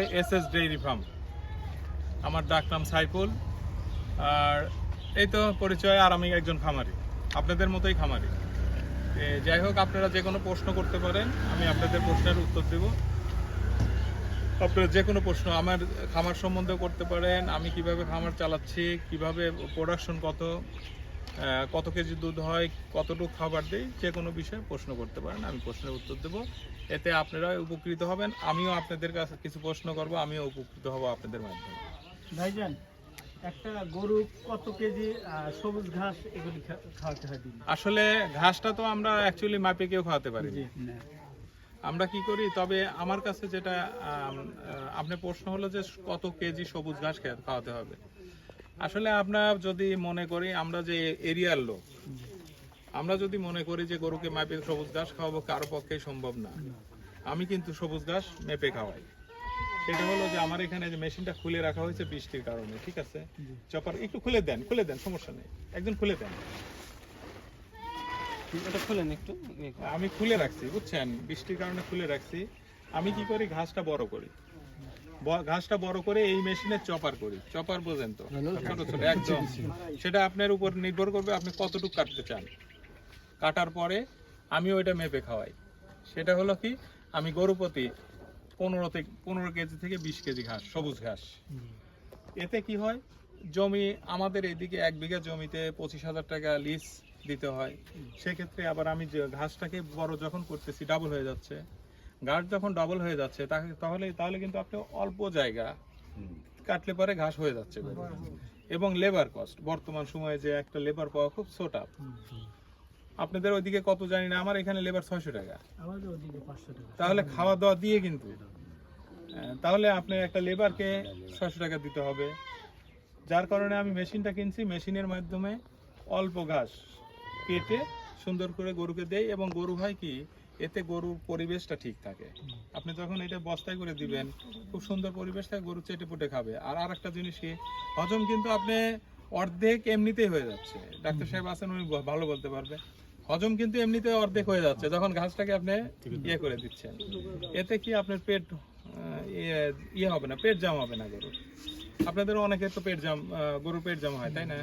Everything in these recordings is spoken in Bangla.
S S dairy farm. আমার ডাক নাম সাইফুল। আর এই তো পরিচয়, আর আমি একজন খামারি। আপনাদের মতোই খামারি। যাই হোক, আপনারা যে কোনো প্রশ্ন করতে পারেন, আমি আপনাদের প্রশ্নের উত্তর দেব। আপনারা যে কোনো প্রশ্ন, আমার খামার সম্বন্ধে করতে পারেন, আমি কীভাবে খামার চালাচ্ছি, কীভাবে প্রোডাকশন কত কত কেজি দুধ হয় কতটুকু খাবার দেই যে কোনো বিষয়ে প্রশ্ন করতে পারেন আমি প্রশ্নের উত্তর দেব। এতে আপনারা উপকৃত হবেন। আমিও আপনাদের কাছে কিছু প্রশ্ন করব আমিও উপকৃত হব আপনাদের মাধ্যমে। ভাইজান একটা গরু কত কেজি সবুজ ঘাস এগুলি খাওয়াতে হয় আসলে ঘাসটা তো আমরা অ্যাকচুয়ালি মাপে কেউ খাওয়াতে পারি না। জি আমরা কি করি তবে আমার কাছে যেটা আপনার প্রশ্ন হলো যে কত কেজি সবুজ ঘাস খাওয়াতে হবে। আসলে আমরা যদি মনে করি আমরা যে এরিয়ার লোক আমরা যদি মনে করি যে গরুকে মাপে সবুজ ঘাস খাওয়াবো কারও পক্ষেই সম্ভব না। আমি কিন্তু সবুজ ঘাস মেপে খাওয়াই। সেটা হলো যে আমার এখানে যে মেশিনটা খুলে রাখা হয়েছে বৃষ্টির কারণে ঠিক আছে? চপার একটু খুলে দেন খুলে দেন সমস্যা নেই। একজন খুলে দেন। খুলেন একটু আমি খুলে রাখছি বুঝছেন? বৃষ্টির কারণে খুলে রাখছি। আমি কি করি? ঘাসটা বড় করি। ঘাসটা বড় করে এই মেশিনে চপার করি, চপার বোঝেন তো ছোট ছোট, একদম। সেটা আপনার উপর নির্ভর করবে আপনি কতটুকু কাটতে চান। কাটার পরে আমি ওইটা মেপে খাওয়াই। সেটা হলো কি, আমি গরু প্রতি পনেরো থেকে পনেরো কেজি থেকে বিশ কেজি ঘাস, সবুজ ঘাস। এতে কি হয়, জমি আমাদের এদিকে এক বিঘা জমিতে পঁচিশ হাজার টাকা লিজ দিতে হয়। সেক্ষেত্রে আবার আমি যে ঘাসটাকে বড় যখন করতেছি ডাবল হয়ে যাচ্ছে। ঘাস যখন ডাবল হয়ে যাচ্ছে তাকে- তাহলে তাহলে কিন্তু আপনি অল্প জায়গা কাটলে পরে ঘাস হয়ে যাচ্ছে এবং লেবার কস্ট বর্তমান সময়ে যে একটা লেবার পাওয়া খুব ছোটা আপনাদের ওইদিকে কত জানি না আমার এখানে লেবার ছয়শো টাকা। তাহলে খাওয়া দাওয়া দিয়ে কিন্তু তাহলে আপনি একটা লেবারকে ছয়শো টাকা দিতে হবে। যার কারণে আমি মেশিনটা কিনছি মেশিনের মাধ্যমে অল্প ঘাস কেটে সুন্দর করে গরুকে দেই। এবং গরু হয় কি এতে গরুর পরিবেশটা ঠিক থাকে। আপনি যখন এটা বস্তায় করে দিবেন খুব সুন্দর পরিবেশ থাকে গরু চেটে পুটে খাবে। আর আর একটা জিনিস কি হজম কিন্তু আপনি অর্ধেক এমনিতেই হয়ে যাচ্ছে। ডাক্তার সাহেব আছেন উনি ভালো বলতে পারবে। হজম কিন্তু এমনিতে অর্ধেক হয়ে যাচ্ছে যখন ঘাসটাকে আপনি ইয়ে করে দিচ্ছেন। এতে কি আপনার পেট ইয়ে- ইয়ে হবে না পেট জাম হবে না গরুর আপনাদের অনেকের তো পেট জাম গরুর পেট জাম হয় তাই না?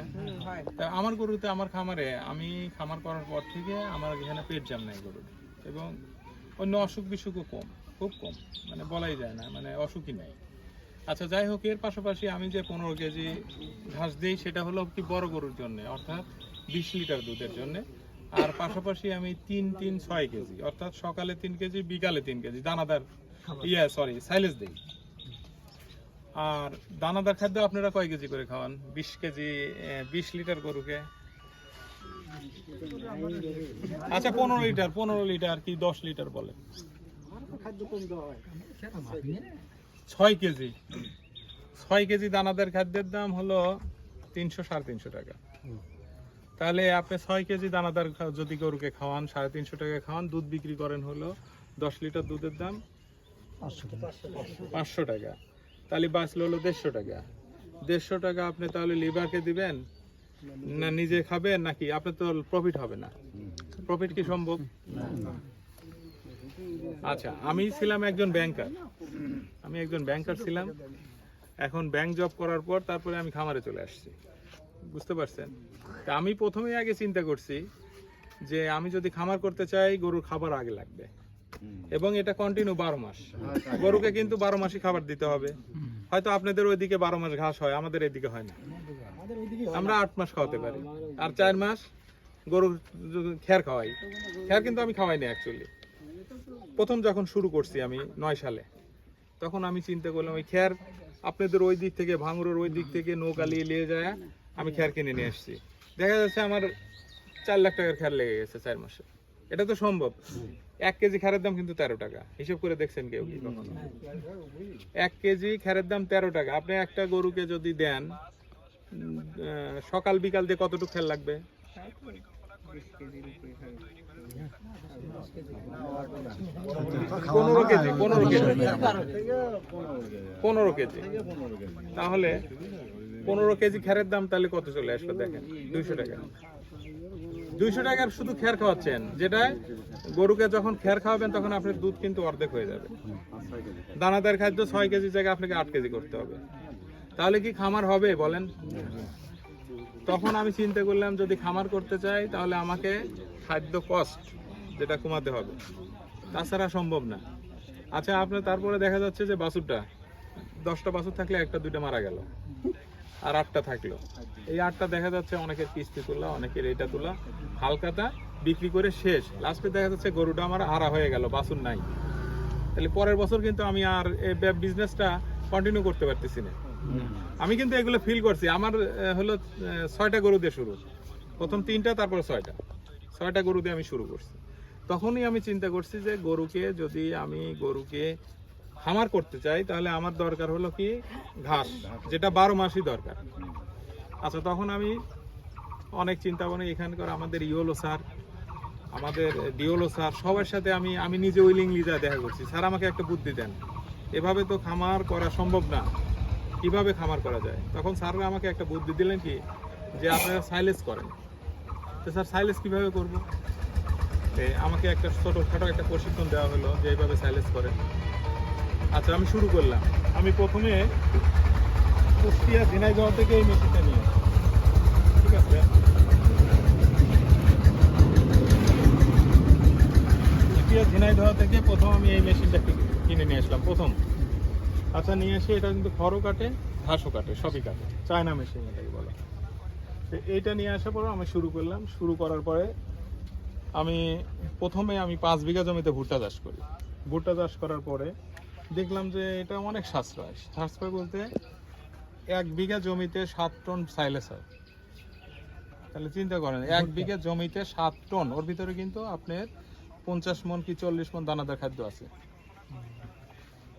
তা আমার গরুতে আমার খামারে আমি খামার করার পর থেকে আমার এখানে পেট জাম নাই গরুর। এবং অন্য অসুখ বিসুখও কম খুব কম মানে বলাই যায় না মানে অসুখই নাই। আচ্ছা যাই হোক এর পাশাপাশি আমি যে পনেরো কেজি ঘাস দিই সেটা হলো কি বড় গরুর জন্য অর্থাৎ বিশ লিটার দুধের জন্য। আর পাশাপাশি আমি তিন তিন ছয় কেজি অর্থাৎ সকালে তিন কেজি বিকালে তিন কেজি দানাদার ইয়ে সরি সাইলেজ দিই। আর দানাদার খাদ্য আপনারা কয় কেজি করে খাওয়ান? বিশ কেজি বিশ লিটার গরুকে? আচ্ছা পনেরো লিটার পনেরো লিটার কি দশ লিটার বলে? ছয় কেজি। ছয় কেজি দানাদার খাদ্যের দাম হলো তিনশো, সাড়ে তিনশো টাকা। তাহলে আপনি ছয় কেজি দানাদার যদি গরুকে খাওয়ান, সাড়ে তিনশো টাকা খাওয়ান, দুধ বিক্রি করেন হলো দশ লিটার দুধের দাম পাঁচশো টাকা। তাহলে বাঁচলো হলো দেড়শো টাকা। দেড়শো টাকা আপনি তাহলে লিভারকে দিবেন না নিজে খাবেন নাকি? আপনার তো প্রফিট হবে না। প্রফিট কি সম্ভব? আচ্ছা আমি ছিলাম একজন ব্যাংকার আমি একজন ব্যাংকার ছিলাম। এখন ব্যাংক জব করার পর তারপরে আমি খামারে চলে আসছি। বুঝতে পারছেন? তা আমি প্রথমেই আগে চিন্তা করছি যে আমি যদি খামার করতে চাই, গরুর খাবার আগে লাগবে। এবং এটা কন্টিনিউ বারো মাস। গরুকে কিন্তু বারো মাসই খাবার দিতে হবে। হয়তো আপনাদের ওইদিকে বারো মাস ঘাস হয়, আমাদের এদিকে হয় না। আমরা আট মাস খাওয়াতে পারি। আর চার মাস গরুর খ্যার খাওয়াই। খ্যার কিন্তু আমি খাওয়াই না অ্যাকচুয়ালি প্রথম যখন শুরু করছি আমি নয় সালে, তখন আমি চিন্তা করলাম, ওই খ্যার আপনাদের ওই দিক থেকে, ভাঙড়ের ওই দিক থেকে নৌকা নিয়ে যায়, আমি খ্যার কিনে নিয়ে এসেছি দেখা যাচ্ছে আমার চার লাখ টাকার খ্যার লেগে গেছে চার মাসে। এটা তো সম্ভব। এক কেজি খ্যারের দাম কিন্তু তেরো টাকা। হিসেব করে দেখছেন কেউ কি কখনো? এক কেজি খ্যারের দাম তেরো টাকা। আপনি একটা গরুকে যদি দেন সকাল, বিকাল দিয়ে কতটুকু খেল লাগবে? পনেরো কেজি পনেরো কেজি। পনেরো কেজি। তাহলে পনেরো কেজি খ্যারের দাম তাহলে কত চলে আসলো দেখেন? দুইশো টাকা। দুইশো টাকার শুধু খেয়ার খাওয়াচ্ছেন যেটা গরুকে যখন খেয়ার খাওয়াবেন তখন আপনার দুধ কিন্তু অর্ধেক হয়ে যাবে। দানাদার খাদ্য ছয় কেজি জায়গায় আপনাকে আট কেজি করতে হবে। তাহলে কি খামার হবে, বলেন? তখন আমি চিন্তা করলাম, যদি খামার করতে চাই, তাহলে আমাকে খাদ্য কস্ট যেটা কমাতে হবে। তাছাড়া সম্ভব না। আচ্ছা আপনার তারপরে দেখা যাচ্ছে যে বাছুরটা, দশটা বাছুর থাকলে একটা, দুইটা মারা গেল, আর আটটা থাকল। এই আটটা দেখা যাচ্ছে অনেকের কিস্তি তোলা, অনেকের এটা তোলা, হালকাটা বিক্রি করে শেষ। লাস্টে দেখা যাচ্ছে গরুটা আমার আড়া হয়ে গেল, বাছুর নাই। তাহলে পরের বছর কিন্তু আমি আর এই বিজনেসটা কন্টিনিউ করতে পারতেছি না। আমি কিন্তু এগুলো ফিল করছি। আমার হলো ছয়টা গরু দিয়ে শুরু। প্রথম তিনটা, তারপর ছয়টা। ছয়টা গরু দিয়ে আমি শুরু করছি। তখনই আমি চিন্তা করছি যে গরুকে যদি আমি গরুকে খামার করতে চাই, তাহলে আমার দরকার হলো কি? ঘাস, যেটা বারো মাসই দরকার। আচ্ছা তখন আমি অনেক চিন্তা ভাবনা, এখানকার আমাদের ইওলো স্যার, আমাদের ডিওলো স্যার, সবার সাথে আমি আমি নিজে উইলিংলি যা দেখা করছি। স্যার আমাকে একটা বুদ্ধি দেন। এভাবে তো খামার করা সম্ভব না। কীভাবে খামার করা যায়? তখন স্যাররা আমাকে একটা বুদ্ধি দিলেন কি, যে আপনারা সাইলেস করেন। তো স্যার সাইলেস কীভাবে করব? আমাকে একটা ছোটোখাটো একটা প্রশিক্ষণ দেওয়া হলো যে এইভাবে সাইলেস করেন। আচ্ছা আমি শুরু করলাম। আমি প্রথমে কুষ্টিয়া ঝিনাইদহ থেকে এই মেশিনটা নিয়ে ঠিক আছে? কুষ্টিয়া ঝিনাইদহ থেকে প্রথম আমি এই মেশিনটা কিনে নিয়ে আসলাম, প্রথম। আচ্ছা নিয়ে এসে এটা কিন্তু খড়ও কাটে ঘাসও কাটে সবই কাটে। চায়না মেশিন এটাকে বলে। তো এইটা নিয়ে আসার পরে আমি শুরু করলাম। শুরু করার পরে আমি প্রথমে আমি পাঁচ বিঘা জমিতে ভুট্টা চাষ করি। ভুট্টা চাষ করার পরে দেখলাম যে এটা অনেক সাশ্রয়। সাশ্রয় বলতে এক বিঘা জমিতে সাত টন সাইলেস হয়। তাহলে চিন্তা করেন এক বিঘা জমিতে সাত টন ওর ভিতরে কিন্তু আপনার পঞ্চাশ মন কি চল্লিশ মন দানাদার খাদ্য আছে।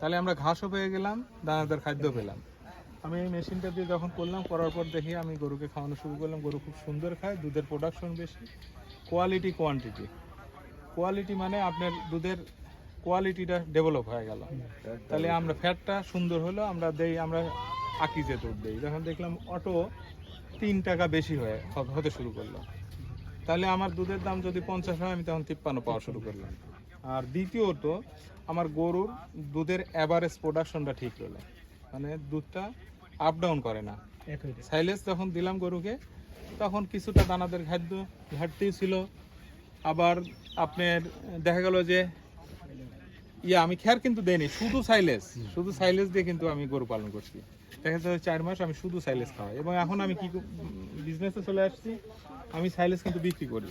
তাহলে আমরা ঘাসও পেয়ে গেলাম, দানাদার খাদ্য পেলাম। আমি এই মেশিনটা দিয়ে যখন করলাম, করার পর দেখি আমি গরুকে খাওয়ানো শুরু করলাম। গরু খুব সুন্দর খায়, দুধের প্রোডাকশন বেশি। কোয়ালিটি কোয়ান্টিটি কোয়ালিটি মানে আপনার দুধের কোয়ালিটিটা ডেভেলপ হয়ে গেল। তাহলে আমরা ফ্যাটটা সুন্দর হলো, আমরা দেই, আমরা আকিজে দুধ দেই। যখন দেখলাম অটো তিন টাকা বেশি হয়ে হতে শুরু করল। তাহলে আমার দুধের দাম যদি পঞ্চাশ হয়, আমি তখন তিপ্পান্ন পাওয়া শুরু করলাম। আর দ্বিতীয়ত আমার গরুর দুধের অ্যাভারেজ প্রোডাকশনটা ঠিক হলো। মানে দুধটা আপ ডাউন করে না। সাইলেজ যখন দিলাম গরুকে তখন কিছুটা দানাদের খাদ্য ঘাটতি ছিল। আবার আপনার দেখা গেল যে ইয়া আমি খেয়ার কিন্তু দেইনি শুধু সাইলেজ শুধু সাইলেজ দিয়ে কিন্তু আমি গরু পালন করছি। দেখা যাচ্ছে চার মাস আমি শুধু সাইলেজ খাওয়াই। এবং এখন আমি কি বিজনেসে চলে আসছি আমি সাইলেজ কিন্তু বিক্রি করি।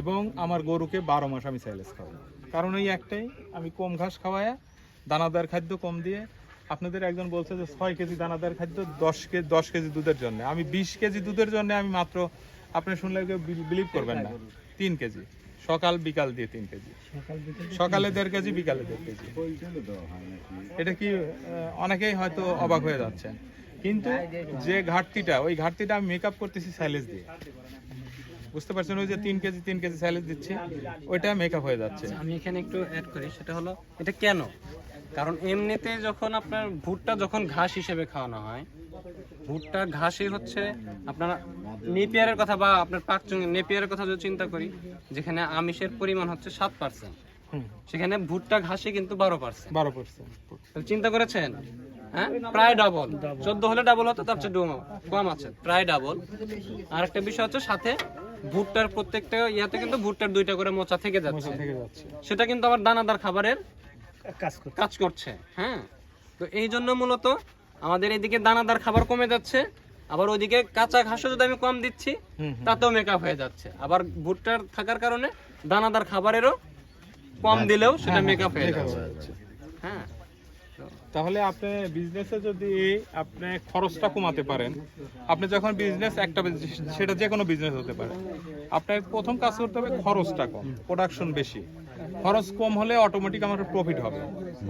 এবং আমার গরুকে বারো মাস আমি সাইলেজ খাওয়াই। কারণ এই একটাই আমি কম ঘাস খাওয়ায় দানাদার খাদ্য কম দিয়ে আপনাদের একজন বলছে যে ছয় কেজি দানাদার খাদ্য দশ কেজি দশ কেজি দুধের জন্য। আমি বিশ কেজি দুধের জন্য আমি মাত্র আপনি শুনলে কেউ বিলিভ করবেন না। তিন কেজি। সকাল বিকাল দিয়ে তিন কেজি। সকাল সকালে দেড় কেজি। বিকালে দেড় কেজি। এটা কি অনেকেই হয়তো অবাক হয়ে যাচ্ছে কিন্তু যে ঘাটতিটা ওই ঘাটতিটা আমি মেকআপ করতেছি স্যালেজ দিয়ে। বুঝতে পারছেন ওই যে তিন কেজি তিন কেজি স্যালেজ দিচ্ছি ওইটা মেকআপ হয়ে যাচ্ছে। আমি এখানে একটু অ্যাড করি সেটা হলো এটা কেন? কারণ এমনিতে যখন আপনার ভুট্টা যখন ঘাস হিসেবে খাওয়ানো হয় ভুট্টা ঘাসই হচ্ছে আপনার নেপিয়ারের কথা বা আপনার পাক নেপিয়ারের কথা যদি চিন্তা করি যেখানে আমিষের পরিমাণ হচ্ছে সাত পার্সেন্ট সেখানে ভুট্টা ঘাসে কিন্তু বারো পার্সেন্ট বারো পার্সেন্ট চিন্তা করেছেন? হ্যাঁ? প্রায় ডাবল চোদ্দ হলে ডাবল হতো তার চেয়ে কম আছে প্রায় ডাবল আর একটা বিষয় হচ্ছে সাথে ভুট্টার প্রত্যেকটা ইয়াতে কিন্তু ভুট্টার দুইটা করে মোচা থেকে যাচ্ছে। সেটা কিন্তু আবার দানাদার খাবারের কাজ করছে। হ্যাঁ। তো এই জন্য মূলত আমাদের এদিকে দানাদার খাবার কমে যাচ্ছে আবার ওইদিকে কাঁচা ঘাসও যদি আমি কম দিচ্ছি। তাতেও মেকআপ হয়ে যাচ্ছে। আবার ভুট্টার থাকার কারণে দানাদার খাবারেরও কম দিলেও সেটা মেকআপ হয়ে যাচ্ছে। হয়ে যাচ্ছে। হ্যাঁ। তাহলে আপনি বিজনেসে যদি আপনি খরচটা কমাতে পারেন, আপনি যখন বিজনেস একটা সেটা যে কোনো বিজনেস হতে পারে, আপনার প্রথম কাজ করতে হবে খরচটা কম প্রোডাকশন বেশি। খরচ কম হলে অটোমেটিক আমার প্রফিট হবে।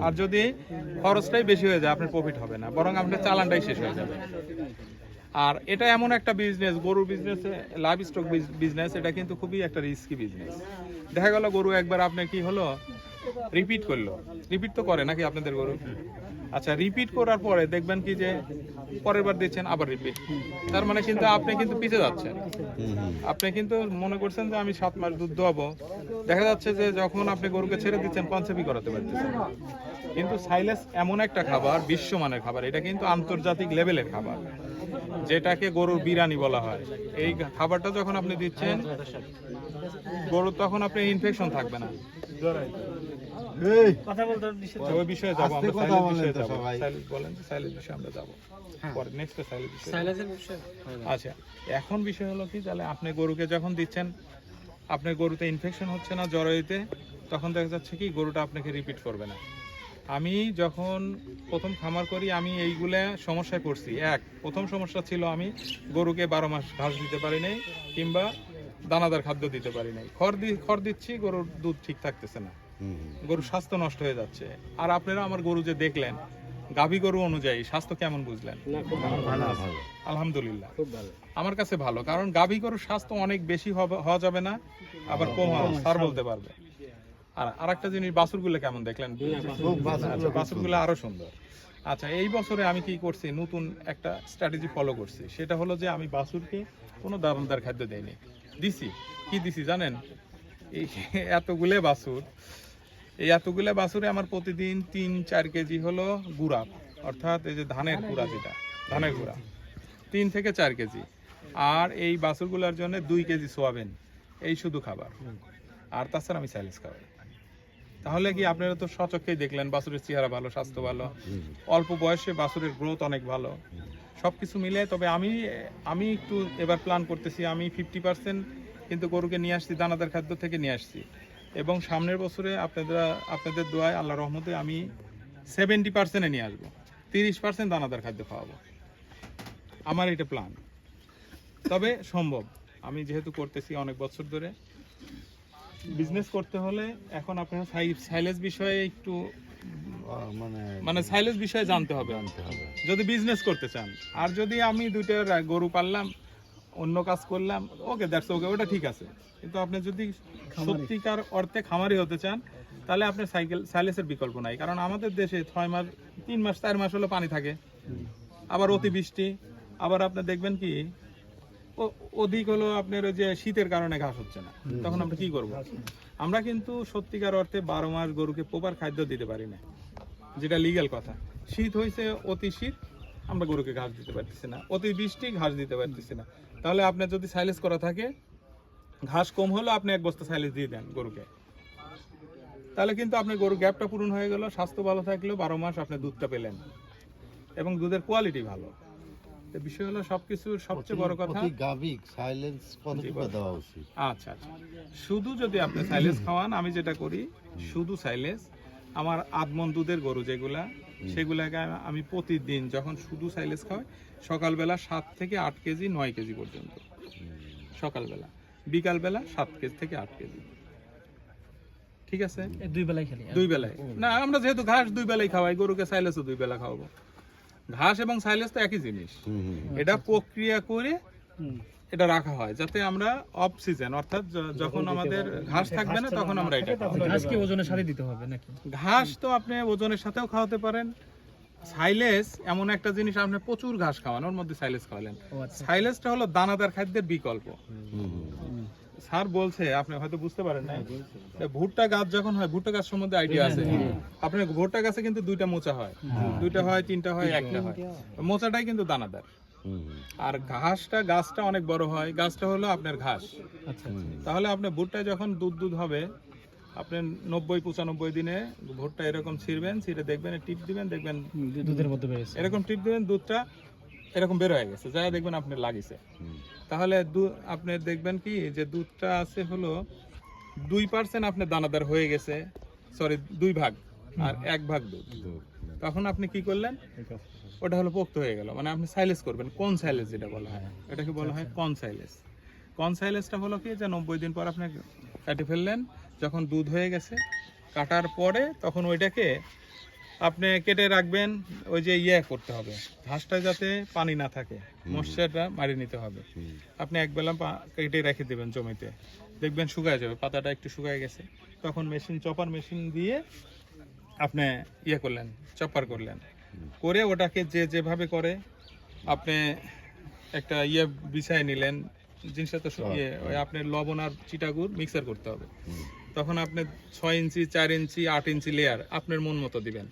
আর যদি খরচটাই বেশি হয়ে যায়, আপনার প্রফিট হবে না, বরং আপনার চালানটাই শেষ হয়ে যাবে। আর এটা এমন একটা বিজনেস গরুর বিজনেস লাইভ স্টক বিজনেস এটা কিন্তু খুবই একটা রিস্কি বিজনেস দেখা গেল গরু একবার আপনার কি হলো? রিপিট করল। রিপিট তো করে নাকি আপনাদের গরু? আচ্ছা রিপিট করার পরে দেখবেন কি যে পরের বার দিচ্ছেন, আবার রিপিট তার মানে কিন্তু আপনি কিন্তু পিছিয়ে যাচ্ছেন। আপনি কিন্তু মনে করছেন যে আমি সাত মাস দুধ দোয়াবো। দেখা যাচ্ছে যে যখন আপনি গরুকে ছেড়ে দিচ্ছেন কনসেপ্টই করাতে পারতেছেন। কিন্তু সাইলেস এমন একটা খাবার, বিশ্বমানের খাবার, এটা কিন্তু আন্তর্জাতিক লেভেলের খাবার, যেটাকে গরুর বিরানি বলা হয়। এই খাবারটা যখন আপনি দিচ্ছেন, গরুর তখন আপনি ইনফেকশন থাকবে না। কথা বলতে ওই বিষয়ে যাব আমরা কথা বলেন তো সবাই। সাইলেজ বলেন যে বিষয়ে আমরা যাব। পরে নেক্সট সাইলেজ বিষয়ে বিষয় আচ্ছা এখন বিষয় হলো কি তাহলে আপনি গরুকে যখন দিচ্ছেন আপনার গরুতে ইনফেকশন হচ্ছে না জরায়ুতে তখন দেখা যাচ্ছে কি গরুটা আপনাকে রিপিট করবে না। আমি যখন প্রথম খামার করি আমি এইগুলা সমস্যায় পড়ছি। এক প্রথম সমস্যা ছিল আমি গরুকে বারো মাস ঘাস দিতে পারি নাই কিংবা দানাদার খাদ্য দিতে পারি নাই। খড় দি খড় দিচ্ছি গরুর দুধ ঠিক থাকতেছে না। গরুর স্বাস্থ্য নষ্ট হয়ে যাচ্ছে। আর আপনারা আমার গরু যে দেখলেন গাভী গরু অনুযায়ী স্বাস্থ্য কেমন বুঝলেন? আলহামদুলিল্লাহ। আমার কাছে ভালো কারণ গাভী গরুর স্বাস্থ্য অনেক বেশি হওয়া যাবে না আবার কম হওয়া স্যার বলতে পারবে। আর আরেকটা জিনিস বাছুরগুলো কেমন দেখলেন? আচ্ছা বাছুরগুলো আরও সুন্দর। আচ্ছা এই বছরে আমি কি করছি নতুন একটা স্ট্র্যাটেজি ফলো করছি। সেটা হলো যে আমি বাছুরকে কোনো দারুণদার খাদ্য দেইনি। দিছি। কি দিছি জানেন? এই এতগুলো বাছুর এই এতগুলো বাছুরে আমার প্রতিদিন তিন, চার কেজি হলো গুড়া, অর্থাৎ এই যে ধানের গুঁড়া যেটা, ধানের গুঁড়া, তিন থেকে চার কেজি। আর এই বাছুরগুলোর জন্য দুই কেজি সোয়াবিন, এই শুধু খাবার। আর তাছাড়া আমি সাইলেন্স খাবার তাহলে কি আপনারা তো সচক্ষেই দেখলেন, বাছুরের চেহারা ভালো, স্বাস্থ্য ভালো, অল্প বয়সে বাছুরের গ্রোথ অনেক ভালো। সব কিছু মিলে, তবে আমি আমি একটু এবার প্ল্যান করতেছি, আমি ফিফটি পার্সেন্ট কিন্তু গরুকে নিয়ে আসছি, দানাদার খাদ্য থেকে নিয়ে আসছি। এবং সামনের বছরে আপনাদের আপনাদের দোয়ায় আল্লাহ রহমতে আমি সেভেন্টি পার্সেন্টে নিয়ে আসব। তিরিশ পার্সেন্ট দানাদার খাদ্য খাওয়াবো। আমার এটা প্ল্যান তবে সম্ভব আমি যেহেতু করতেছি অনেক বছর ধরে। বিজনেস করতে হলে এখন আপনার সাইলেজ বিষয়ে একটু মানে মানে সাইলেজ বিষয়ে জানতে হবে। জানতে হবে। যদি বিজনেস করতে চান। আর যদি আমি দুইটা গরু পাললাম অন্য কাজ করলাম ওকে দ্যাটস ওকে ওটা ঠিক আছে। কিন্তু আপনি যদি সত্যিকার অর্থে খামারি হতে চান তাহলে আপনার সাইকেল সাইলেসের বিকল্প নাই। কারণ আমাদের দেশে ছয় মাস তিন মাস চার মাস হলো পানি থাকে। আবার অতিবৃষ্টি আবার আপনি দেখবেন কি অধিক হলো আপনার ওই যে শীতের কারণে ঘাস হচ্ছে না। তখন আমরা কি করব? আমরা কিন্তু সত্যিকার অর্থে বারো মাস গরুকে প্রপার খাদ্য দিতে পারি না। যেটা লিগ্যাল কথা। শীত হয়েছে অতি শীত আমরা গরুকে ঘাস দিতে পারতেছি না। অতি বৃষ্টি ঘাস দিতে পারতেছি না। তাহলে আপনার যদি সাইলেজ করা থাকে ঘাস কম হলো আপনি এক বস্তা সাইলেজ দিয়ে দেন গরুকে। তাহলে কিন্তু আপনার গরু গ্যাপটা পূরণ হয়ে গেল স্বাস্থ্য ভালো থাকলেও বারো মাস আপনি দুধটা পেলেন এবং দুধের কোয়ালিটি ভালো। বিষয় হলো সবকিছুর সবচেয়ে বড় কথা গাবিক সাইলেন্স কতটুকু দেওয়া উচিত? আচ্ছা আচ্ছা। শুধু যদি আপনি সাইলেজ খাওয়ান আমি যেটা করি শুধু সাইলেজ আমার আদমন দুধের গরু যেগুলা সেগুলাকে আমি- আমি প্রতিদিন যখন শুধু সাইলেজ খাওয়াই সকালবেলা সাত থেকে আট কেজি নয় কেজি পর্যন্ত। সকালবেলা। বিকালবেলা সাত কেজি থেকে আট কেজি। ঠিক আছে? দুই বেলায় খেলি দুই বেলায় না আমরা যেহেতু ঘাস দুই বেলায় খাওয়াই গরুকে সাইলেসও দুই বেলা খাওয়াবো। ঘাস এবং সাইলেস তো একই জিনিস। এটা প্রক্রিয়া করে হুম। এটা রাখা হয় যাতে আমরা অফ সিজন অর্থাৎ যখন আমাদের ঘাস থাকবে না তখন আমরা এটা ঘাস কি ওজনের সাথে দিতে হবে নাকি? ঘাস তো আপনি ওজনের সাথেও খাওয়াতে পারেন। সাইলেস এমন একটা জিনিস আপনি প্রচুর ঘাস খাওয়ান ওর মধ্যে সাইলেস খাওয়ালেন। আচ্ছা। সাইলেসটা হলো দানাদার খাদ্যের বিকল্প। স্যার বলছে আপনি হয়তো বুঝতে পারেন না ভুট্টা গাছ যখন হয় ভুট্টা গাছ সম্বন্ধে আইডিয়া আছে। আপনার ভুট্টা গাছে কিন্তু দুইটা মোচা হয়। দুইটা হয় তিনটা হয় একটা হয়। মোচাটাই কিন্তু দানাদার। আর ঘাসটা গাছটা অনেক বড় হয়। গাছটা হলো আপনার ঘাস। আচ্ছা তাহলে আপনার ভুট্টা যখন দুধ দুধ হবে আপনি নব্বই পঁচানব্বই দিনে ভোটটা এরকম ছিঁড়বেন ছিঁড়ে দেখবেন টিপ দিবেন দেখবেন দুধের মধ্যে বেড়েছে এরকম টিপ দিবেন দুধটা এরকম বের হয়ে গেছে। যা দেখবেন আপনার লাগিছে। তাহলে দু- আপনি দেখবেন কি যে দুধটা আছে হলো দুই পার্সেন্ট আপনার দানাদার হয়ে গেছে সরি দুই ভাগ আর এক ভাগ দুধ। তখন আপনি কি করলেন? ওটা হলো পোক্ত হয়ে গেল। মানে আপনি সাইলেস করবেন। কোন সাইলেস যেটা বলা হয়? এটাকে বলা হয় কন সাইলেস কন সাইলেসটা হলো কি যে নব্বই দিন পর আপনি কাটে ফেললেন যখন দুধ হয়ে গেছে কাটার পরে তখন ওইটাকে আপনি কেটে রাখবেন ওই যে ইয়ে করতে হবে। ঘাসটা যাতে পানি না থাকে মশাটা মারি নিতে হবে। আপনি এক বেলা পা- কেটে রেখে দেবেন জমিতে। দেখবেন শুকায় যাবে পাতাটা একটু শুকায় গেছে। তখন মেশিন চপার মেশিন দিয়ে আপনি ইয়ে করলেন চপার করলেন। করে ওটাকে যে যেভাবে করে আপনি একটা ইয়ে বিছায় নিলেন জিনিসটা তো ইয়ে ওই আপনার লবণ আর চিটাগুড় মিক্সার করতে হবে। তখন আপনি ছয় ইঞ্চি চার ইঞ্চি আট ইঞ্চি লেয়ার আপনার মন মতো দিবেন।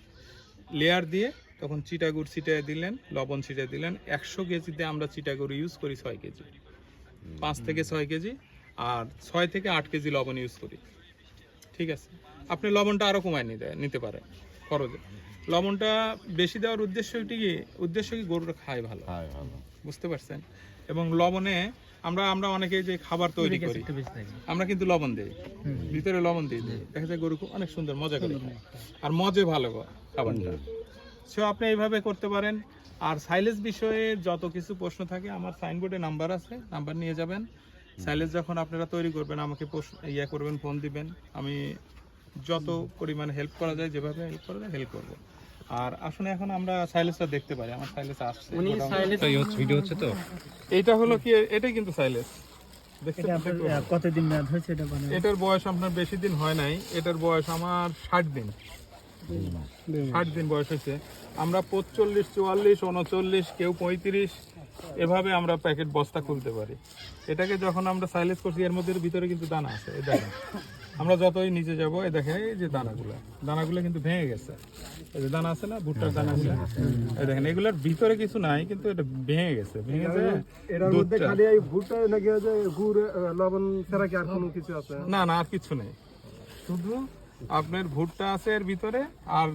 লেয়ার দিয়ে তখন চিটাগুড় ছিটিয়ে দিলেন লবণ ছিটিয়ে দিলেন। একশো কেজিতে আমরা চিটাগুড় ইউজ করি ছয় কেজি। পাঁচ থেকে ছয় কেজি আর ছয় থেকে আট কেজি লবণ ইউজ করি। ঠিক আছে? আপনি লবণটা আরও কমায় নিতে নিতে পারে খরচে। লবণটা বেশি দেওয়ার উদ্দেশ্য কি উদ্দেশ্য কি গরুটা খায় ভালো? খায় ভালো। বুঝতে পারছেন? এবং লবণে আমরা আমরা অনেকে যে খাবার তৈরি করি আমরা কিন্তু লবণ দিই ভিতরে লবণ দিই দেখা যায় গরু খুব অনেক সুন্দর মজা করে আর মজে ভালো খাবারটা। সো আপনি এইভাবে করতে পারেন। আর সাইলেজ বিষয়ে যত কিছু প্রশ্ন থাকে আমার সাইনবোর্ডে নাম্বার আছে নাম্বার নিয়ে যাবেন। সাইলেজ যখন আপনারা তৈরি করবেন আমাকে প্রশ্ন- ইয়ে করবেন ফোন দিবেন। আমি যত পরিমাণ হেল্প করা যায় যেভাবে হেল্প করা যায় হেল্প করব। আর আসলে এখন আমরা সাইলেজটা দেখতে পারি আমার সাইলেজ আসছে উনি। সাইলেজ ভিডিও হচ্ছে তো? এইটা হলো কি এটাই কিন্তু এটা কতদিন মেয়াদ হয়েছে এটা এটার বয়স আপনার বেশি দিন হয় নাই এটার বয়স আমার ষাট দিন। ষাট দিন বয়স হয়েছে। আমরা পঁচল্লিশ চুয়াল্লিশ উনচল্লিশ কেউ পঁয়ত্রিশ এভাবে আমরা প্যাকেট বস্তা খুলতে পারি। এটাকে যখন আমরা সাইলেস করছি এর মধ্যে ভিতরে কিন্তু দানা আছে এই দেখেন আমরা যতই নিচে যাব এই দেখেন এই যে দানাগুলো দানাগুলো কিন্তু ভেঙে গেছে। এই যে দানা আছে না ভুট্টার দানাগুলো? এই দেখেন এগুলোর ভিতরে কিছু নাই কিন্তু এটা ভেঙে গেছে ভেঙে যায় এটার মধ্যে খালি এই ভুট্টা নাকি আছে গুড় লবণ ছাড়া কি আর কোনো কিছু আছে? না না আর কিছু নেই। শুধু? আপনার ভুট্টা আছে এর ভিতরে আর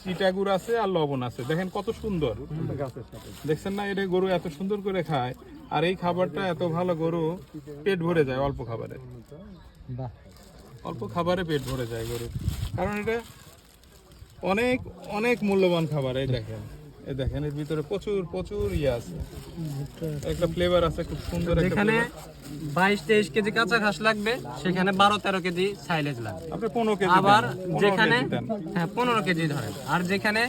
চিটাগুড় আছে আর লবণ আছে। দেখেন কত সুন্দর। দেখছেন না এটা গরু এত সুন্দর করে খায় আর এই খাবারটা এত ভালো গরু পেট ভরে যায় অল্প খাবারে। অল্প খাবারে পেট ভরে যায় গরু। কারণ এটা অনেক অনেক মূল্যবান খাবার এই দেখেন। এই দেখেন এর ভিতরে প্রচুর প্রচুর ইয়ে আছে। একটা ফ্লেভার আছে খুব সুন্দর এখানে বাইশ তেইশ কেজি কাঁচা ঘাস লাগবে সেখানে বারো তেরো কেজি সাইলেজ লাগবে। আপনি পনেরো কেজি আবার যেখানে হ্যাঁ পনেরো কেজি ধরেন। আর যেখানে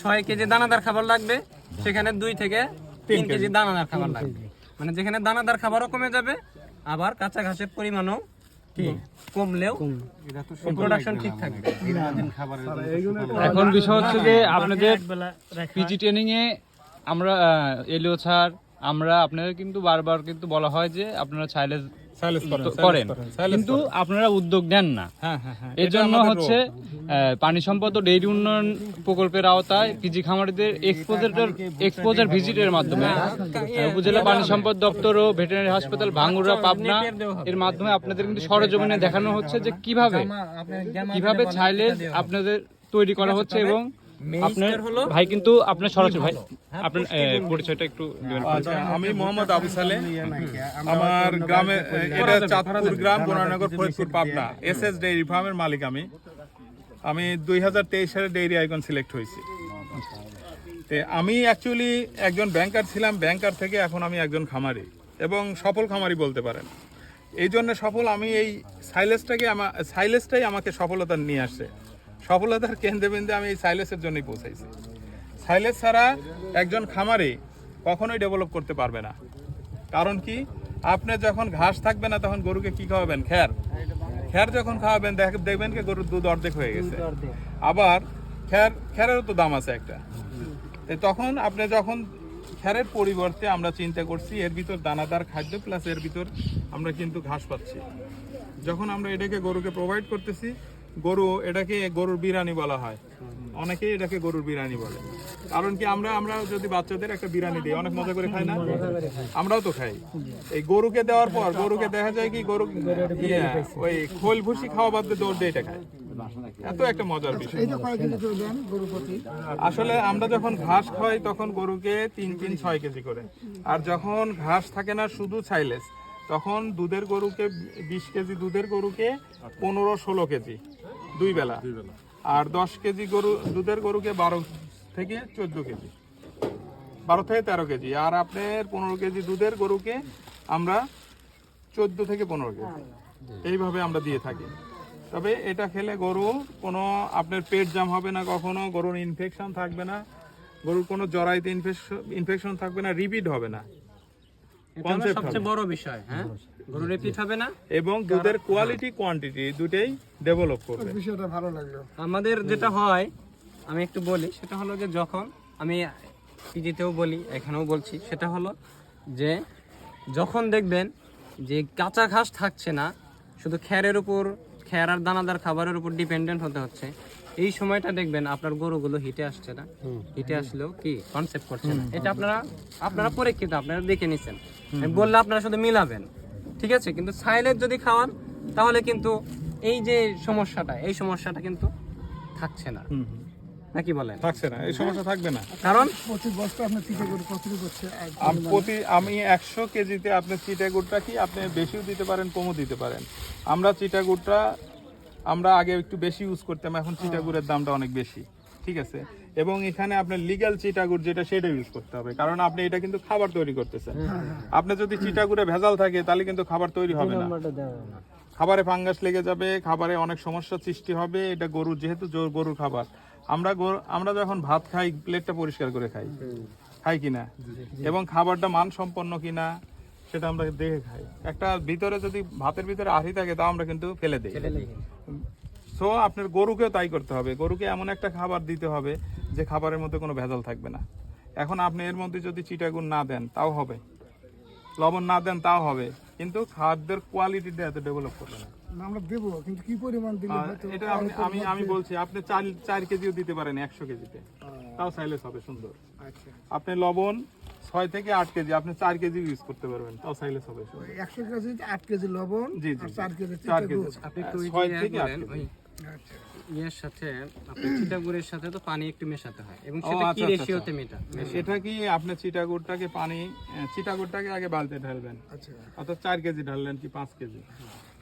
ছয় কেজি দানাদার খাবার লাগবে সেখানে দুই থেকে তিন কেজি। দানাদার খাবার লাগবে। মানে যেখানে দানাদার খাবারও কমে যাবে আবার কাঁচা ঘাসের পরিমাণও কি? কমলেও প্রোডাকশন ঠিক থাকবে। এখন বিষয় হচ্ছে যে আপনাদের পিজি ট্রেনিং এ আমরা এলিও স্যার আমরা আপনাদের কিন্তু বারবার কিন্তু বলা হয় যে আপনারা সাইলেজ করেন কিন্তু আপনারা উদ্যোগ নেন না। হ্যাঁ হ্যাঁ হ্যাঁ। এর জন্য হচ্ছে। পানি সম্পদ ও ডেইরি উন্নয়ন প্রকল্পের আওতায় পিজি খামারিদের এক্সপোজার এক্সপোজার ভিজিটের মাধ্যমে উপজেলা পানি সম্পদ দপ্তর ও ভেটেরিনারি হাসপাতাল ভাঙ্গুরা পাবনা এর মাধ্যমে আপনাদের কিন্তু সরজমিনে দেখানো হচ্ছে যে কীভাবে কীভাবে ছাইলেজ আপনাদের তৈরি করা হচ্ছে এবং আপনার ভাই কিন্তু আপনার সরাসরি ভাই? আপনার পরিচয়টা একটু আচ্ছা আমি মোহাম্মদ আবু সালে আমার গ্রামে এটা চাঁদপুর গ্রাম Bonanagar Faridpur Pabna. S S dairy ফার্মের মালিক আমি। আমি দুই হাজার তেইশ সালে ডেইরি আইকন সিলেক্ট হয়েছি। আমি অ্যাকচুয়ালি একজন ব্যাংকার ছিলাম। ব্যাংকার থেকে এখন আমি একজন খামারি এবং সফল খামারি বলতে পারেন। এই জন্য সফল আমি এই সাইলেসটাকে আমার সাইলেসটাই আমাকে সফলতা নিয়ে আসছে সফলতার কেন্দ্রে বিন্দু আমি এই সাইলেসের জন্যই পৌঁছাইছি। সাইলেস ছাড়া একজন খামারে কখনোই ডেভেলপ করতে পারবে না। কারণ কি? আপনি যখন ঘাস থাকবে না তখন গরুকে কি খাওয়াবেন? খ্যার খ্যার যখন খাওয়াবেন দেখ- দেখবেন কি গরুর দুধ অর্ধেক হয়ে গেছে। আবার খ্যার খ্যারেরও তো দাম আছে একটা। তখন আপনি যখন খ্যারের পরিবর্তে আমরা চিন্তা করছি এর ভিতর দানাদার খাদ্য প্লাস এর ভিতর আমরা কিন্তু ঘাস পাচ্ছি। যখন আমরা এটাকে গরুকে প্রোভাইড করতেছি গরু এটাকে গরুর বিরানি বলা হয়। অনেকেই এটাকে গরুর বিরানি বলে। কারণ কি আমরা আমরা যদি বাচ্চাদের একটা বিরানি দিই অনেক মজা করে খাই না? আমরাও তো খাই। এই গরুকে দেওয়ার পর গরুকে দেখা যায় কি গরু ইয়ে, ওই খোল ভুসি খাওয়া বাদ দিয়ে দৌড় দিয়ে এটা খায়। এত একটা মজার বিষয়। আসলে আমরা যখন ঘাস খাই তখন গরুকে তিন তিন ছয় কেজি করে। আর যখন ঘাস থাকে না শুধু ছাইলেস তখন দুধের গরুকে বিশ কেজি দুধের গরুকে পনেরো ষোলো কেজি। দুই বেলা। আর দশ কেজি গরু দুধের গরুকে বারো থেকে চোদ্দ কেজি। বারো থেকে তেরো কেজি। আর আপনার পনেরো কেজি দুধের গরুকে আমরা চোদ্দ থেকে পনেরো কেজি। এইভাবে আমরা দিয়ে থাকি। তবে এটা খেলে গরু কোনো আপনার পেট জাম হবে না কখনো গরুর ইনফেকশন থাকবে না গরুর কোনো জরাইতে ইনফেকশন ইনফেকশন থাকবে না রিপিট হবে না। সবচেয়ে। বড় বিষয় হ্যাঁ? গরু রিপিট হবে না? এবং দুধের কোয়ালিটি কোয়ান্টিটি দুটেই ডেভেলপ করবে। বিষয়টা ভালো লাগল। আমাদের যেটা হয় আমি একটু বলি সেটা হলো যে যখন আমি পিজিতেও বলি এখানেও বলছি সেটা হলো যে যখন দেখবেন যে কাঁচা ঘাস থাকছে না শুধু খ্যারের উপর খ্যার আর দানাদার খাবারের উপর ডিপেন্ডেন্ট হতে হচ্ছে এই সময়টা দেখবেন আপনার গরুগুলো হিটে আসছে না। হিটে আসলেও কি কনসেপ্ট করছে না। এটা আপনারা আপনারা পরীক্ষিত আপনারা দেখে নিছেন। বললে আপনারা শুধু মিলাবেন। ঠিক আছে? কিন্তু সাইলেজ যদি খাওয়ান তাহলে কিন্তু এই যে সমস্যাটা এই সমস্যাটা কিন্তু থাকছে না। হুম, হুম। নাকি বলেন? থাকছে না এই সমস্যা থাকবে না। কারণ? প্রতি বস্তা আপনার চিঠে করে কত করছে আম- প্রতি আমি একশো কেজিতে আপনি চিটাগুড়টা কি আপনি বেশিও দিতে পারেন কমও দিতে পারেন। আমরা চিটাগুড়টা আমরা আগে একটু বেশি ইউজ করতাম এখন চিটাগুড়ের দামটা অনেক বেশি। ঠিক আছে? এবং এখানে আপনার লিগ্যাল চিটাগুড় যেটা সেটা ইউজ করতে হবে। কারণ আপনি এটা কিন্তু খাবার তৈরি করতেছেন। আপনি যদি চিটাগুড়ে ভেজাল থাকে তাহলে কিন্তু খাবার তৈরি হবে না। খাবারে ফাঙ্গাস লেগে যাবে খাবারে অনেক সমস্যা সৃষ্টি হবে। এটা গরুর যেহেতু গরুর খাবার। আমরা আমরা যখন ভাত খাই প্লেটটা পরিষ্কার করে খাই। খাই কিনা? এবং খাবারটা মানসম্পন্ন কিনা সেটা আমরা দেখে খাই। একটা ভিতরে যদি ভাতের ভিতরে আহি থাকে তা আমরা কিন্তু ফেলে দিই। সো আপনার গরুকেও তাই করতে হবে। গরুকে এমন একটা খাবার দিতে হবে যে খাবারের মধ্যে কোনো ভেজাল থাকবে না। এখন আপনি এর মধ্যে যদি চিটাগুণ না দেন তাও হবে। লবণ না দেন তাও হবে। কিন্তু খাদ্যের কোয়ালিটিটা এত ডেভেলপ করবে না। আমরা দেবো কিন্তু কি পরিমাণ দিলে এটা আমি আমি আমি বলছি আপনি চার চার কেজিও দিতে পারেন একশো কেজিতে। তাও সাইলেস হবে সুন্দর। আচ্ছা। আপনি লবণ ছয় থেকে আট কেজি আপনি চার কেজি ইউজ করতে পারবেন। তাও সাইলেস হবে একশো কেজি আট কেজি লবণ জি জি চার কেজি চার কেজি। আপনি ছয় থেকে আট কেজি। আচ্ছা ইয়ের সাথে আপনি চিটাগুড়ের সাথে তো পানি একটু মেশাতে হয়। এবং সেটা কি আচ্ছা, আচ্ছা, রেশিওতে মেটা কি আপনি চিটাগুড়টাকে পানি চিটাগুড়টাকে আগে বালতে ঢালবেন। আচ্ছা। অর্থাৎ চার কেজি ঢাললেন কি পাঁচ কেজি।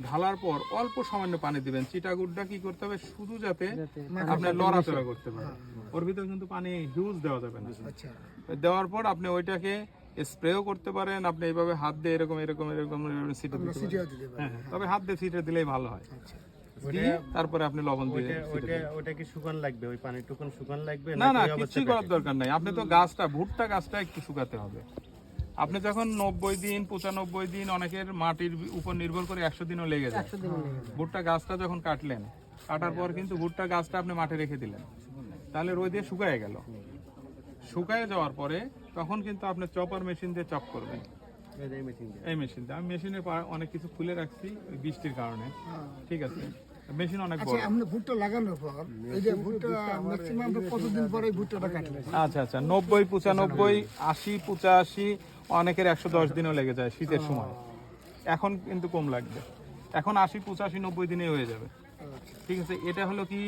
ঢালার পর অল্প সামান্য পানি দিবেন। চিটাগুড়টা কি করতে হবে? শুধু যাতে আপনার লড়াচড়া করতে পারে। ওর ভিতরে কিন্তু পানি হিউজ দেওয়া যাবে না। আচ্ছা। দেওয়ার পর আপনি ওইটাকে স্প্রেও করতে পারেন। আপনি এইভাবে হাত দিয়ে এরকম এরকম এরকম ছিটে দিতে পারেন। হ্যাঁ হ্যাঁ, তবে হাত দিয়ে ছিটে দিলেই ভালো হয়। তারপরে আপনি লবণ দিয়ে ওটা কি শুকান লাগবে? ওই পানিটুকুন শুকান লাগবে না না কিছুই করার দরকার নাই। আপনি তো গাছটা ভুট্টা গাছটা একটু শুকাতে হবে। আপনি যখন নব্বই দিন পঁচানব্বই দিন অনেকের মাটির উপর নির্ভর করে একশো দিনও লেগে যায়। ভুট্টা গাছটা যখন কাটলেন কাটার পর কিন্তু ভুট্টা গাছটা আপনি মাঠে রেখে দিলেন। তাহলে রোদ দিয়ে শুকায় গেল। শুকায় যাওয়ার পরে তখন কিন্তু আপনি চপার মেশিন দিয়ে চপ করবেন। এই মেশিন দিয়ে। আমি মেশিনে অনেক কিছু খুলে রাখছি ওই বৃষ্টির কারণে। ঠিক আছে? মেশিন অনেক আচ্ছা বড়। আপনি ভুট্টা লাগানোর পর এই যে ভুট্টা ম্যাক্সিমাম কতদিন পরে ভুট্টাটা কাটলেন? আচ্ছা আচ্ছা নব্বই পঁচানব্বই আশি পঁচাশি অনেকের একশো দশ দিনও লেগে যায় শীতের সময়। এখন কিন্তু কম লাগবে। এখন আশি পঁচাশি নব্বই দিনে হয়ে যাবে। ঠিক আছে এটা হলো কি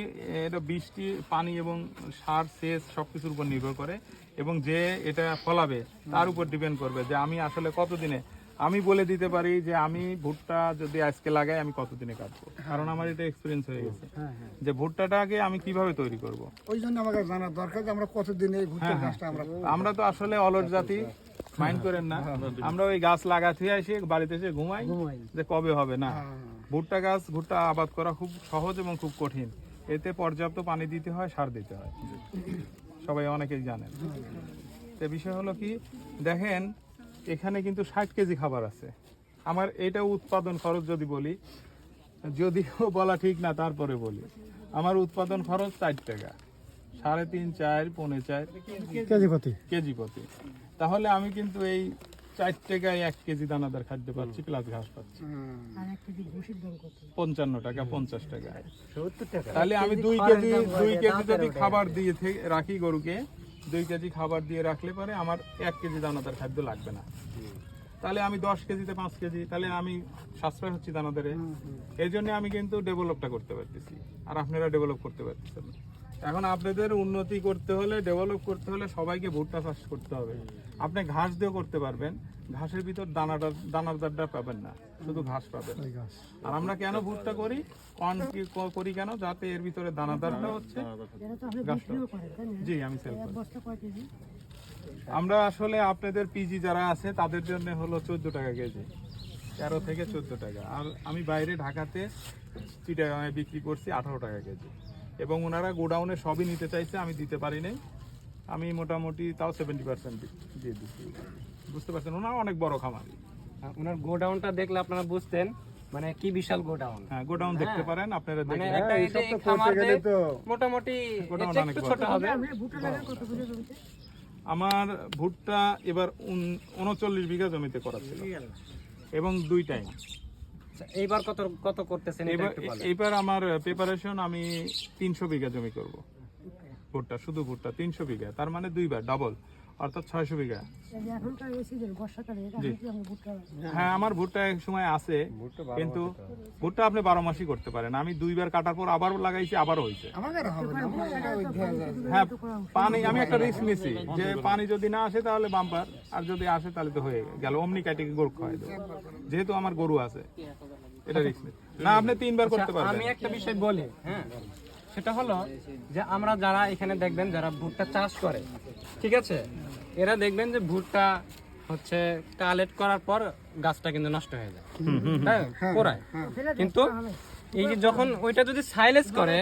এটা বৃষ্টি পানি এবং সার সেচ সব কিছুর উপর নির্ভর করে এবং যে এটা ফলাবে তার উপর ডিপেন্ড করবে যে আমি আসলে কতদিনে আমি বলে দিতে পারি যে আমি ভুট্টা যদি আজকে লাগাই আমি কতদিনে কাটবো? কারণ আমার এটা এক্সপিরিয়েন্স হয়ে গেছে। যে ভুট্টাটাকে আমি কীভাবে তৈরি করব? ওই জন্য আমাকে জানার দরকার যে আমরা কতদিন এই ভুট্টার গাছটা আমরা আমরা তো আসলে অলস জাতি মাইন্ড করেন না। আমরা ওই গাছ লাগাতে আসি বাড়িতে এসে ঘুমাই যে কবে হবে না। ভুট্টা গাছ ভুট্টা আবাদ করা খুব সহজ এবং খুব কঠিন। এতে পর্যাপ্ত পানি দিতে হয় সার দিতে হয়। সবাই অনেকেই জানেন। তো বিষয় হলো কি দেখেন এখানে কিন্তু ষাট কেজি খাবার আছে। আমার এটা উৎপাদন খরচ যদি বলি যদিও বলা ঠিক না তারপরে বলি। আমার উৎপাদন খরচ চার টাকা। সাড়ে তিন চার পৌনে চার। কেজি প্রতি? কেজি প্রতি। তাহলে আমি কিন্তু এই চার টাকায় এক কেজি দানাদার খাদ্য পাচ্ছি প্লাস ঘাস পাচ্ছি। পঞ্চান্ন টাকা পঞ্চাশ টাকা। তাহলে আমি দুই কেজি দুই কেজি যদি খাবার দিয়ে রাখি গরুকে দুই কেজি খাবার দিয়ে রাখলে পরে আমার এক কেজি দানাদার খাদ্য লাগবে না। তাহলে আমি দশ কেজিতে পাঁচ কেজি তাহলে আমি সাশ্রয় হচ্ছি দানাদারে। এই জন্য আমি কিন্তু ডেভেলপটা করতে পারতেছি। আর আপনারা ডেভেলপ করতে পারতেছেন। এখন আপনাদের উন্নতি করতে হলে ডেভেলপ করতে হলে সবাইকে ভুট্টা চাষ করতে হবে। আপনি ঘাস দিয়েও করতে পারবেন। ঘাসের ভিতর দানাটা দানাদারটা পাবেন না শুধু ঘাস পাবেন। আর আমরা কেন ভুট্টা করি? কন কি ক- করি কেন? যাতে এর ভিতরে দানাদারটা হচ্ছে। জি আমি সেল করি। আমরা আসলে আপনাদের পিজি যারা আছে তাদের জন্য হলো চোদ্দ টাকা কেজি। তেরো থেকে চোদ্দ টাকা। আর আমি বাইরে ঢাকাতে চিটাগাঙে বিক্রি করছি আঠারো টাকা কেজি। এবং ওনারা গোডাউনে সবই নিতে চাইছে আমি দিতে পারি নাই। আমি মোটামুটি তাও সেভেন্টি পার্সেন্ট দিয়ে দিচ্ছি। বুঝতে পারছেন? ওনারা অনেক বড় খামারি। ওনার গোডাউনটা দেখলে আপনারা বুঝতেন মানে কি বিশাল গোডাউন। হ্যাঁ গোডাউন দেখতে পারেন আপনারা মানে দেখলে একটা এইসব এই তো খামার করতে গেলে তো। মোটামুটি একটু। ছোট হবে। আমার ভুট্টা এবার উন- উনচল্লিশ বিঘা জমিতে করা ছিল। এবং দুই টাইম। আচ্ছা, এইবার কত কত করতেছেন এবার একটু বলেন। এবার আমার প্রিপারেশন আমি তিনশো বিঘা জমি করব। ভুট্টা শুধু ভুট্টা তিনশো বিঘা তার মানে দুইবার ডাবল অর্থাৎ ছয়শো বিঘা। হ্যাঁ আমার ভুট্টা এক সময় আছে কিন্তু ভুট্টা আপনি বারো মাসই করতে পারেন। আমি দুইবার কাটার পর আবার লাগাইছি আবার হয়েছে। হ্যাঁ পানি আমি একটা রিস্ক নিছি যে পানি যদি না আসে তাহলে বাম্পার আর যদি আসে তাহলে তো হয়ে গেল অমনি কাটে গরু খাওয়াই দেবো যেহেতু আমার গরু আছে এটা রিস্ক না আপনি তিনবার করতে আচ্ছা, পারবেন। আমি একটা বিষয় বলি হ্যাঁ সেটা হলো যে আমরা যারা এখানে দেখবেন যারা ভুট্টা চাষ করে ঠিক আছে? এরা দেখবেন যে ভুট্টা হচ্ছে কালেক্ট করার পর গাছটা কিন্তু নষ্ট হয়ে যায়। হ্যাঁ পোড়ায়। কিন্তু এই যে যখন ওইটা যদি সাইলেজ করে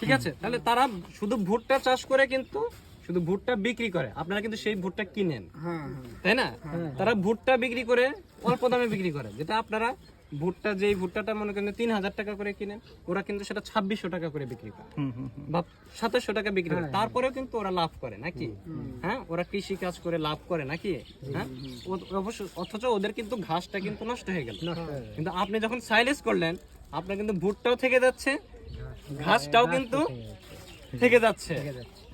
ঠিক আছে? তাহলে তারা শুধু ভুট্টা চাষ করে কিন্তু শুধু ভুট্টা বিক্রি করে। আপনারা কিন্তু সেই ভুট্টা কিনেন। তাই না? তারা ভুট্টা বিক্রি করে অল্প দামে বিক্রি করে যেটা আপনারা ভুট্টা যেই ভুট্টাটা মনে করেন তিন হাজার টাকা করে কিনেন ওরা কিন্তু সেটা ছাব্বিশশো টাকা করে বিক্রি করে বা সাতাশশো টাকা বিক্রি করে। তারপরেও কিন্তু ওরা লাভ করে নাকি? হ্যাঁ ওরা কৃষি কাজ করে লাভ করে নাকি? হ্যাঁ? অবশ্য অথচ ওদের কিন্তু ঘাসটা কিন্তু নষ্ট হয়ে গেল। কিন্তু আপনি যখন সাইলেজ করলেন আপনার কিন্তু ভুট্টাও থেকে যাচ্ছে ঘাসটাও কিন্তু থেকে যাচ্ছে।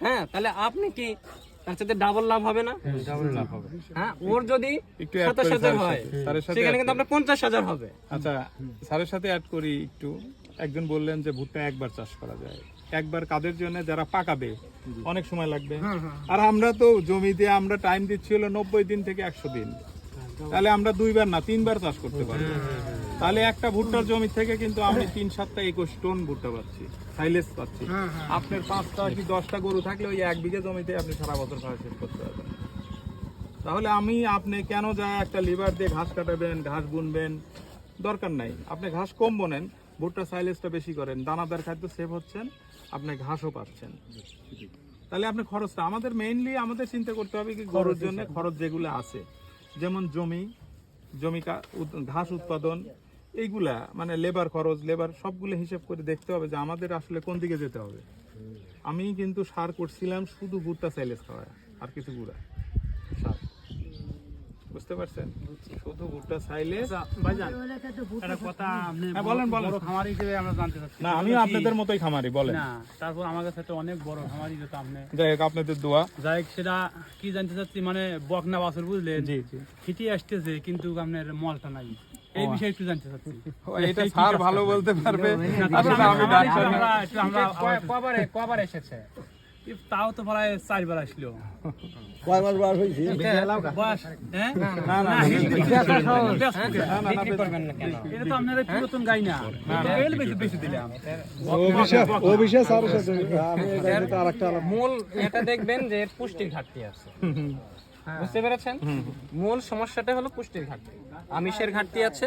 হ্যাঁ তাহলে আপনি কি ডাবল লাভ হবে না? ডাবল লাভ হবে। হ্যাঁ ওর যদি একটু সাতাশ হাজার হয় সাথে। সেখানে কিন্তু আপনার পঞ্চাশ হাজার হবে। আচ্ছা স্যারের সাথে অ্যাড করি একটু। একজন বললেন যে ভুট্টা একবার চাষ করা যায়। একবার কাদের জন্য? যারা পাকাবে অনেক সময় লাগবে। আর আমরা তো জমিতে আমরা টাইম দিচ্ছি হলো নব্বই দিন থেকে একশো দিন। তাহলে আমরা দুইবার না তিনবার চাষ করতে পারব। তাহলে একটা ভুট্টার জমি থেকে কিন্তু আমি তিন সাতটা একুশ টন ভুট্টা পাচ্ছি সাইলেজ পাচ্ছি। আপনার পাঁচটা কি দশটা গরু থাকলে ওই এক বিঘা জমিতে আপনি সারা বছর খাওয়া শেষ করতে পারবেন। তাহলে আমি আপনি কেন যায় একটা লিভার দিয়ে ঘাস কাটাবেন ঘাস বুনবেন? দরকার নাই। আপনি ঘাস কম বোনেন ভুট্টা সাইলেজটা বেশি করেন। দানাদার খাদ্য সেভ হচ্ছেন আপনি ঘাসও পাচ্ছেন। তাহলে আপনি খরচটা আমাদের মেইনলি আমাদের চিন্তা করতে হবে কি গরুর জন্য খরচ যেগুলো আছে। যেমন জমি জমি ঘাস উৎপাদন, এইগুলা মানে লেবার খরচ লেবার সবগুলো হিসেব করে দেখতে হবে যে আমাদের আসলে কোন দিকে যেতে হবে। আমি কিন্তু সার করছিলাম শুধু ভুট্টা সাইলেজ খাওয়া আর কিছু গুঁড়া বুঝতে পারছেন? শুধু ভুট্টা কথা আপনি হ্যাঁ, বলেন, বলেন। খামার হিসেবে আমরা জানতে চাচ্ছি। না আমিও আপনাদের মতোই খামারি বলেন। না তারপর আমার কাছে তো অনেক বড় খামারই যেটা আপনি যাই হোক আপনাদের দোয়া। যাই হোক, সেটা কি জানতে চাচ্ছি মানে বকনা বাছর বুঝলেন? জি জি। খিটি আসতেছে কিন্তু আপনার মলটা নাই। এই বিষয়ে একটু জানতে চাচ্ছি। এটা স্যার ভালো বলতে পারবে। আমরা- কবার কবার এসেছে? তাও তো প্রায় চারবার আসলো। কয়বার বার হয়েছে? বয়স হ্যাঁ? না না না, বিক্রি করবেন না কেন? এটা তো আপনার পুরাতন গাই না। এটা বেশি বেশি দিলাম। অভিষেক অভিষেক সাথে আমি এটা তো আরেকটা মূল এটা দেখবেন যে পুষ্টির ঘাটতি আছে। বুঝতে পেরেছেন? মূল সমস্যাটা হলো পুষ্টির ঘাটতি। আমিষের ঘাটতি আছে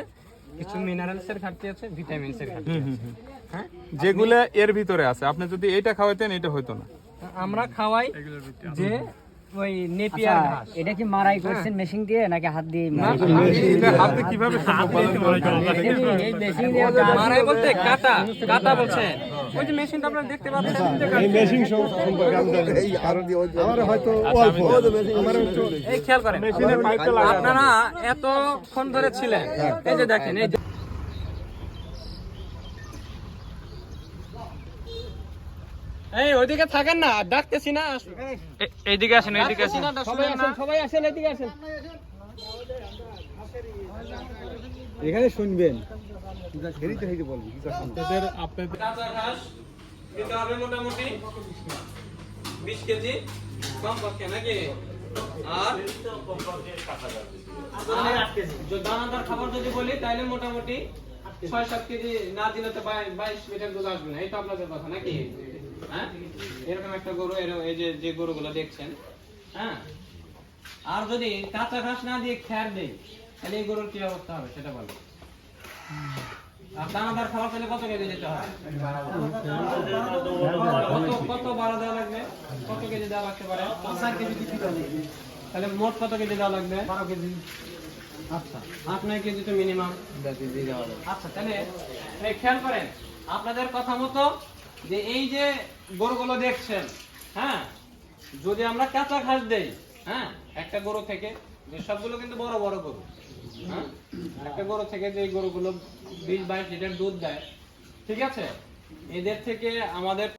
কিছু মিনারেলস এর ঘাটতি আছে ভিটামিনস এর ঘাটতি আছে। হ্যাঁ? যেগুলো এর ভিতরে আছে। আপনি যদি এটা খাওয়াইতেন এটা হইতো না। আমরা খাওয়াই যে ওই নেপিয়ার ঘাস এটা কি মারাই করছেন মেশিন দিয়ে নাকি হাত দিয়ে কীভাবে মারাই বলতে কাটা কাটা বলছে। ওই যে মেশিনটা আপনারা দেখতে পাচ্ছেন এই মেশিন সম্পর্কে আমি জানি। আমার হয়তো অল্প। আমার একটু এই খেয়াল করেন। মেশিনের পাইপটা আপনারা এতক্ষণ ধরে ছিলেন। এই যে দেখেন এই এই ওইদিকে থাকেন না ডাকতেছি না এইদিকে আসেন এইদিকে আসেন। সবাই আসেন সবাই আসেন এদিকে আসেন। এখানে শুনবেন। আপনাদের আপনাদের কাঁচা ঘাস দিতে হবে মোটামুটি। বিশ কেজি কমপক্ষে নাকি? আর? যে দানাদার খাবার যদি বলি তাহলে মোটামুটি ছয় সাত কেজি না দিলে তো বাই- বাইশ লিটার দুধ আসবে না। এই তো আপনাদের কথা নাকি? হ্যাঁ? এরকম একটা গরু এরকম এই যে যে গরুগুলো দেখছেন হ্যাঁ? আর যদি কাঁচা ঘাস না দিয়ে খ্যার দেই তাহলে এই গরুর কি অবস্থা হবে সেটা বলো। আর দানাদার খাবার পেলে কত কেজি দিতে হয়? কত কত বারো দেওয়া লাগবে? কত কেজি দেওয়া লাগতে পারে? তাহলে মোট কত কেজি দেওয়া লাগবে? বারো কেজি। আচ্ছা আট নয় কেজি তো মিনিমাম আচ্ছা তাহলে এই খেয়াল করেন আপনাদের কথা মতো যে এই যে গরুগুলো দেখছেন হ্যাঁ? যদি আমরা কাঁচা ঘাস দেই হ্যাঁ? একটা গরু থেকে, যে সবগুলো কিন্তু বড় বড় গরু হ্যাঁ? একটা গরু থেকে যে গরুগুলো বিশ বাইশ লিটার দুধ দেয়, ঠিক আছে? এদের থেকে আমাদের